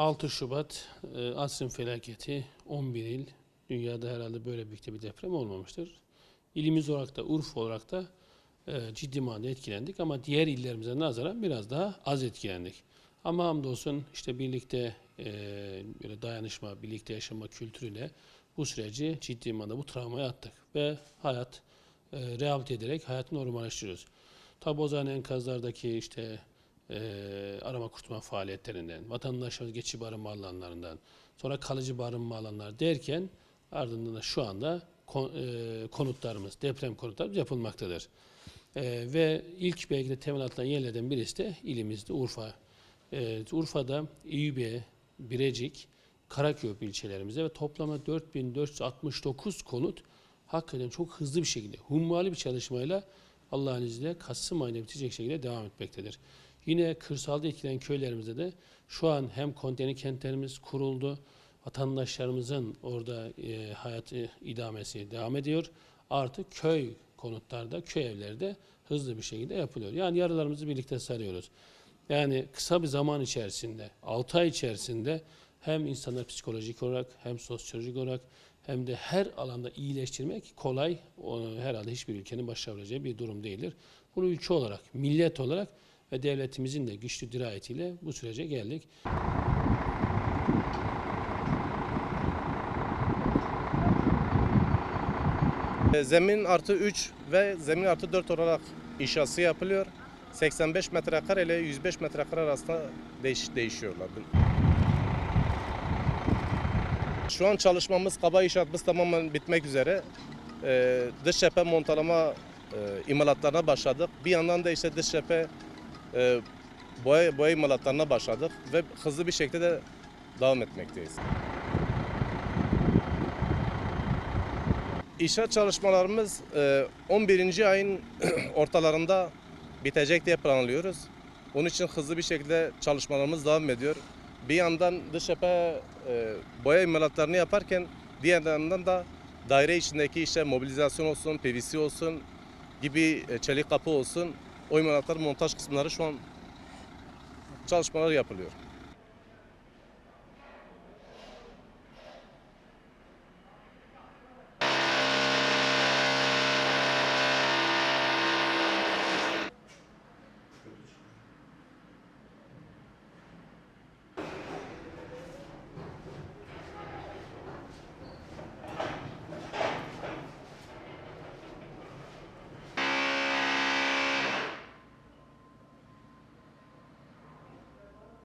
6 Şubat e, asrın felaketi 11 il dünyada herhalde böyle büyük de bir deprem olmamıştır. İlimiz olarak da Urfa olarak da e, ciddi manada etkilendik ama diğer illerimize nazaran biraz daha az etkilendik. Ama hamdolsun işte birlikte e, böyle dayanışma, birlikte yaşama kültürüyle bu süreci ciddi manada bu travmayı attık ve hayat e, rehabilite ederek hayatı normalleştiriyoruz. Zaman enkazlardaki işte e, arama kurtarma faaliyetlerinden, vatandaşlarımız geçici barınma alanlarından, sonra kalıcı barınma alanları derken ardından da şu anda kon- e, konutlarımız, deprem konutlarımız yapılmaktadır. E, ve ilk belki de temel atılan yerlerden birisi de ilimizde Urfa. E, Urfa'da İYÜBE, Birecik, Karaköprü ilçelerimizde ve toplamda 4469 konut hakikaten çok hızlı bir şekilde, hummalı bir çalışmayla Allah'ın izniyle Kasım ayında bitecek şekilde devam etmektedir. Yine kırsalda etkilenen köylerimizde de şu an hem konteyner kentlerimiz kuruldu, vatandaşlarımızın orada e, hayatı idamesi devam ediyor. Artık köy konutlarda, köy evlerde hızlı bir şekilde yapılıyor. Yani yaralarımızı birlikte sarıyoruz. Yani kısa bir zaman içerisinde, 6 ay içerisinde hem insanlar psikolojik olarak hem sosyolojik olarak hem de her alanda iyileştirmek kolay. Herhalde hiçbir ülkenin başarabileceği bir durum değildir. Bunu ülke olarak, millet olarak ve devletimizin de güçlü dirayetiyle bu sürece geldik. Zemin artı 3 ve zemin artı 4 olarak inşası yapılıyor. 85 metrekare ile 105 metrekare arasında değiş, değişiyorlar. Şu an çalışmamız, kaba inşaatımız tamamen bitmek üzere. E, dış cephe montalama e, imalatlarına başladık. Bir yandan da işte dış cephe e, boya, boya imalatlarına başladık ve hızlı bir şekilde de devam etmekteyiz. İnşaat çalışmalarımız e, 11. ayın ortalarında bitecek diye planlıyoruz. Onun için hızlı bir şekilde çalışmalarımız devam ediyor. Bir yandan dış cephe e, boya imalatlarını yaparken diğer yandan da daire içindeki işte mobilizasyon olsun, PVC olsun gibi e, çelik kapı olsun o imalatların montaj kısımları şu an çalışmalar yapılıyor.